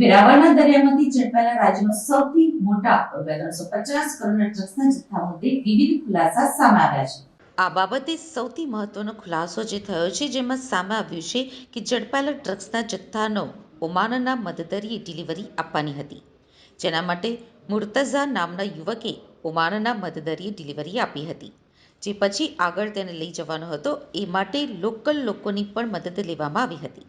વેરાવળના દરિયામાંથી ઝડપાયેલા રાજ્યનો સૌથી મોટા ત્રણસો પચાસ કરોડના ડ્રગ્સના જથ્થા મુદ્દે વિવિધ ખુલાસા સામે આવ્યા છે. આ બાબતે સૌથી મહત્વનો ખુલાસો જે થયો છે, જેમાં સામે આવ્યું છે કે ઝડપાયેલા ડ્રગ્સના જથ્થાનો ઓમાનના મદદરીએ ડિલિવરી આપવાની હતી. જેના માટે મુર્તઝા નામના યુવકે ઓમાનના મદદરીએ ડિલિવરી આપી હતી. જે પછી આગળ તેને લઈ જવાનો હતો, એ માટે લોકલ લોકોની પણ મદદ લેવામાં આવી હતી.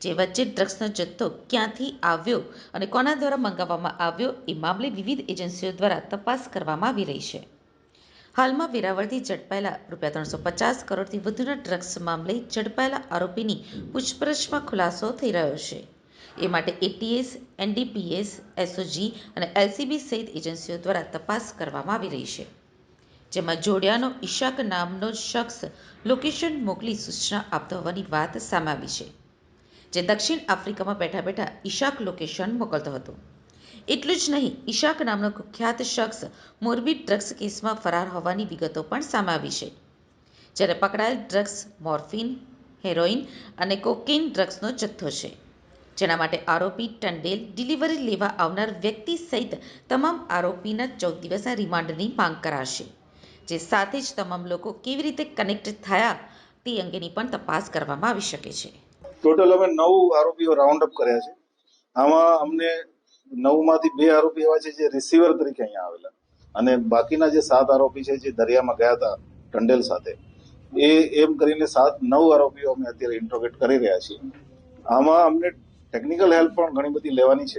જે વચ્ચે ડ્રગ્સનો જથ્થો ક્યાંથી આવ્યો અને કોના દ્વારા મંગાવવામાં આવ્યો, એ મામલે વિવિધ એજન્સીઓ દ્વારા તપાસ કરવામાં આવી રહી છે. હાલમાં વેરાવળથી ઝડપાયેલા રૂપિયા ત્રણસો પચાસ કરોડથી વધુના ડ્રગ્સ મામલે ઝડપાયેલા આરોપીની પૂછપરછમાં ખુલાસો થઈ રહ્યો છે. એ માટે એટીએસ એનડીપીએસ એસઓજી અને એલસીબી સહિત એજન્સીઓ દ્વારા તપાસ કરવામાં આવી રહી છે. જેમાં જોડિયાનો ઈશાક નામનો શખ્સ લોકેશન મોકલી સૂચના આપતો હોવાની વાત સામે આવી છે. જે દક્ષિણ આફ્રિકામાં બેઠા બેઠા ઈશાક લોકેશન મોકલતો હતો. એટલું જ નહીં, ઈશાક નામનો કુખ્યાત શખ્સ મોરબી ડ્રગ્સ કેસમાં ફરાર હોવાની વિગતો પણ સામે આવી છે. જ્યારે પકડાયેલ ડ્રગ્સ મોર્ફિન, હેરોઇન અને કોકેઇન ડ્રગ્સનો જથ્થો છે, જેના માટે આરોપી ટંડેલ ડિલિવરી લેવા આવનાર વ્યક્તિ સહિત તમામ આરોપીના ચૌદ દિવસના રિમાન્ડની માંગ કરાશે, જે સાથે જ તમામ લોકો કેવી રીતે કનેક્ટ થયા તે અંગેની પણ તપાસ કરવામાં આવી શકે છે. ટોટલ અમે નવ આરોપીઓ રાઉન્ડ અપ કર્યા છે. આમાં અમને નવમાંથી બે આરોપી એવા છે જે રિસીવર તરીકે અહીંયા આવેલા. અને બાકીના જે સાત આરોપી છે જે દરિયામાં ગયા હતા ટંડેલ સાથે, એ એમ કરીને સાત નવ આરોપીઓ અમે અત્યારે ઇન્ટ્રોગેટ કરી રહ્યા છીએ. આમાં અમને ટેકનિકલ હેલ્પ પણ ઘણી બધી લેવાની છે.